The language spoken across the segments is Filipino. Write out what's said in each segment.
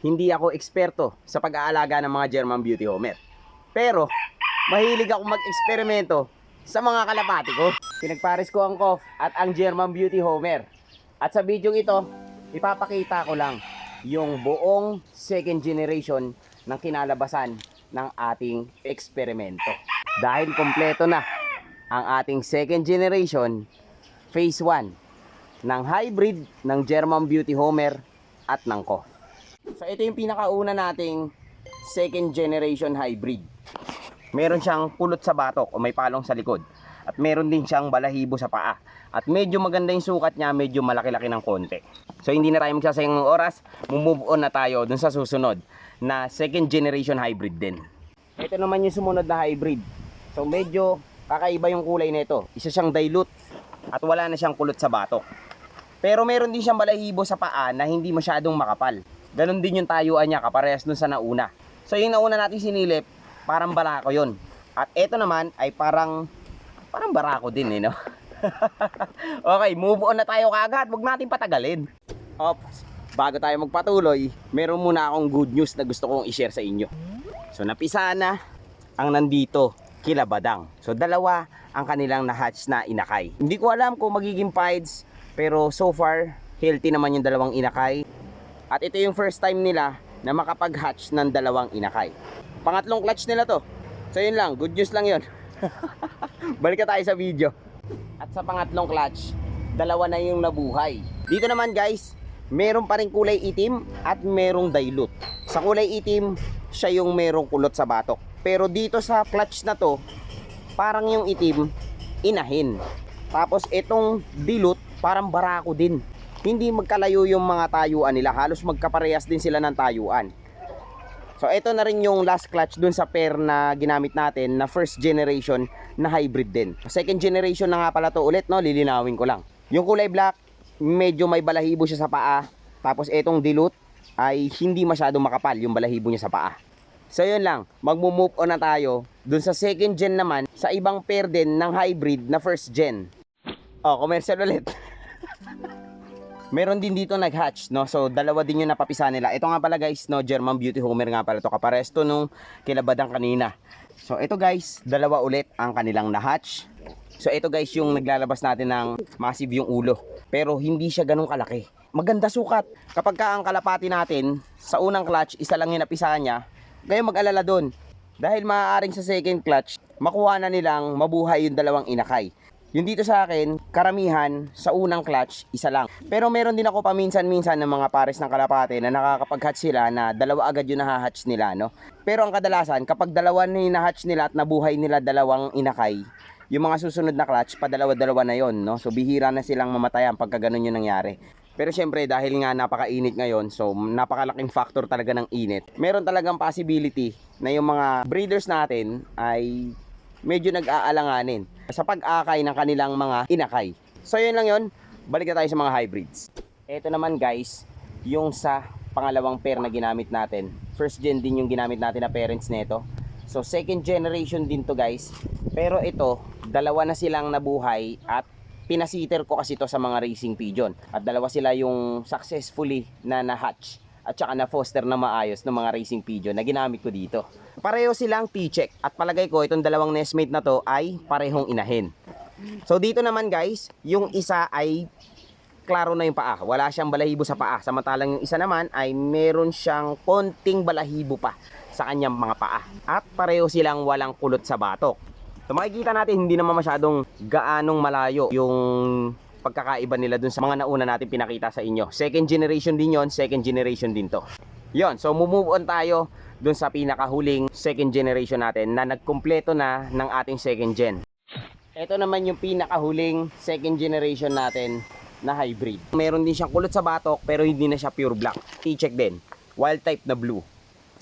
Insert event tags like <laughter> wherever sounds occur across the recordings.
hindi ako eksperto sa pag-aalaga ng mga German Beauty Homer. Pero, mahilig ako mag-eksperimento sa mga kalapati ko. Pinagpares ko ang Kof at ang German Beauty Homer. At sa video ito, ipapakita ko lang yung buong second generation ng kinalabasan ng ating eksperimento. Dahil kompleto na ang ating second generation phase 1 ng hybrid ng German Beauty Homer at ng Kof. So ito yung pinakauna nating second generation hybrid. Meron siyang pulot sa batok o may palong sa likod. At meron din siyang balahibo sa paa. At medyo maganda yung sukat niya, medyo malaki-laki ng konti. So hindi na tayo magsasayang ng oras, move on na tayo dun sa susunod na second generation hybrid din. Ito naman yung sumunod na hybrid. So medyo kakaiba yung kulay nito. Isa siyang dilute at wala na siyang kulot sa batok. Pero meron din siyang balahibo sa paa na hindi masyadong makapal. Ganon din yung tayuan niya kaparehas dun sa nauna. So yung nauna natin sinilip, parang barako yon. At ito naman ay parang parang barako din eh no. <laughs> okay, move on na tayo kagad. Huwag natin patagalin. Ops, bago tayo magpatuloy, meron muna akong good news na gusto kong i-share sa inyo. So napisa na ang nandito kila Badang. So dalawa ang kanilang na-hatch na inakay. Hindi ko alam kung magiging pieds, pero so far healthy naman yung dalawang inakay. At ito yung first time nila na makapag-hatch ng dalawang inakay. Pangatlong clutch nila to. So yun lang, good news lang yun. <laughs> Balik tayo sa video. At sa pangatlong clutch, dalawa na yung nabuhay. Dito naman guys, meron pa rin kulay itim at merong dilute. Sa kulay itim, siya yung merong kulot sa batok. Pero dito sa clutch na to, parang yung itim, inahin. Tapos itong dilute, parang barako din. Hindi magkalayo yung mga tayuan nila. Halos magkaparehas din sila ng tayuan. So ito na rin yung last clutch dun sa pair na ginamit natin na first generation na hybrid din. Second generation na nga pala to ulit no, lilinawin ko lang. Yung kulay black, medyo may balahibo siya sa paa. Tapos itong dilute ay hindi masyadong makapal yung balahibo niya sa paa. So yun lang, magmo-move on na tayo dun sa second gen naman sa ibang pair din ng hybrid na first gen. Oh, commercial ulit. <laughs> Meron din dito nag-hatch, no? So, dalawa din yung napapisa nila. Ito nga pala guys, no? German Beauty Homer nga pala to Kaparesto nung kilabadang kanina. So, ito guys, dalawa ulit ang kanilang na-hatch. So, ito guys yung naglalabas natin ng massive yung ulo. Pero hindi siya ganun kalaki. Maganda sukat. Kapag ka ang kalapati natin, sa unang clutch, isa lang yung napisa niya, kayo mag-alala doon. Dahil maaaring sa second clutch, makuha na nilang mabuhay yung dalawang inakay. Yung dito sa akin, karamihan sa unang clutch, isa lang. Pero meron din ako paminsan-minsan ng mga pares ng kalapate na nakakapag-hatch sila na dalawa agad yung nahahatch nila, no? Pero ang kadalasan, kapag dalawa na yung nahatch nila at nabuhay nila dalawang inakay, yung mga susunod na clutch, padalawa-dalawa na yon no? So bihira na silang mamatayan pagka ganun yung nangyari. Pero syempre dahil nga napakainit ngayon, so napakalaking factor talaga ng init. Meron talagang possibility na yung mga breeders natin ay medyo nag-aalanganin sa pag-akay ng kanilang mga inakay. So yun lang yun, balik na tayo sa mga hybrids. Ito naman guys, yung sa pangalawang pair na ginamit natin. First gen din yung ginamit natin na parents nito. So second generation din to guys. Pero ito, dalawa na silang nabuhay at pinasiter ko kasi to sa mga racing pigeon. At dalawa sila yung successfully na na-hatch at saka na foster na maayos ng mga racing pigeon na ginamit ko dito. Pareho silang T-check at palagay ko itong dalawang nestmate na to ay parehong inahin. So dito naman guys, yung isa ay klaro na yung paa. Wala siyang balahibo sa paa. Samantalang yung isa naman ay meron siyang konting balahibo pa sa kanyang mga paa. At pareho silang walang kulot sa batok. So makikita natin hindi naman masyadong gaanong malayo yung pagkakaiba nila dun sa mga nauna natin pinakita sa inyo. Second generation din yon, second generation din to. Yon, so move on tayo dun sa pinakahuling second generation natin na nagkumpleto na ng ating second gen. Ito naman yung pinakahuling second generation natin na hybrid. Meron din siyang kulot sa batok pero hindi na siya pure black. T-check din. Wild type na blue.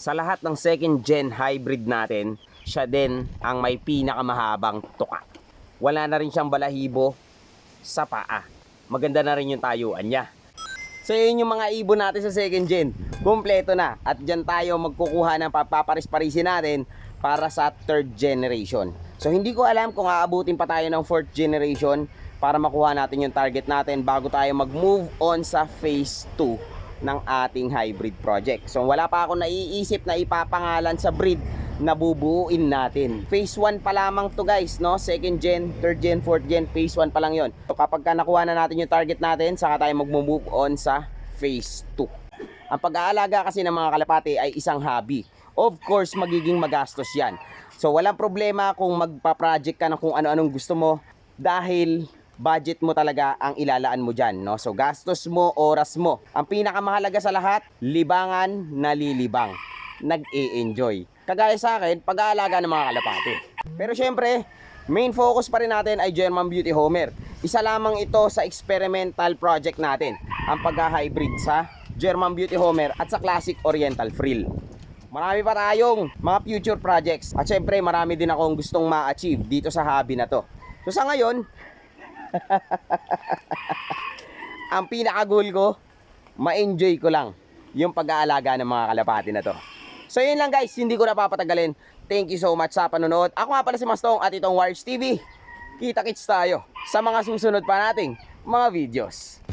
Sa lahat ng second gen hybrid natin, siya din ang may pinakamahabang tuka. Wala na rin siyang balahibo sa paa. Maganda na rin yung tayuan niya. So yun yung mga ibon natin sa second gen. Kompleto na. At dyan tayo magkukuha ng papaparis-parisin natin para sa third generation. So hindi ko alam kung aabutin pa tayo ng fourth generation para makuha natin yung target natin bago tayo mag-move on sa phase 2 ng ating hybrid project. So wala pa ako naiisip na ipapangalan sa breed na bubuuin natin. Phase 1 pa lamang to guys, no? Second gen, third gen, fourth gen, phase 1 pa lang yon. So kapag ka nakuha na natin yung target natin, saka tayo mag-move on sa phase 2. Ang pag-aalaga kasi ng mga kalapati ay isang hobby. Of course, magiging magastos yan. So walang problema kung magpa-project ka na kung ano-anong gusto mo dahil budget mo talaga ang ilalaan mo dyan. No? So gastos mo, oras mo. Ang pinakamahalaga sa lahat, libangan na lilibang. Nag-e-enjoy. Kagaya sa akin, pag-aalaga ng mga kalapati. Pero syempre, main focus pa rin natin ay German Beauty Homer. Isa lamang ito sa experimental project natin, ang pagka-hybrid sa German Beauty Homer at sa Classic Oriental Frill. Marami pa tayong mga future projects at syempre marami din akong gustong ma-achieve dito sa hobby na to. So sa ngayon, <laughs> ang pinaka-goal ko, ma-enjoy ko lang yung pag-aalaga ng mga kalapati na to. So yun lang guys, hindi ko na papatagalin. Thank you so much sa panonood. Ako nga pala si Mastong at itong Wires TV. Kita-kits tayo sa mga susunod pa nating mga videos.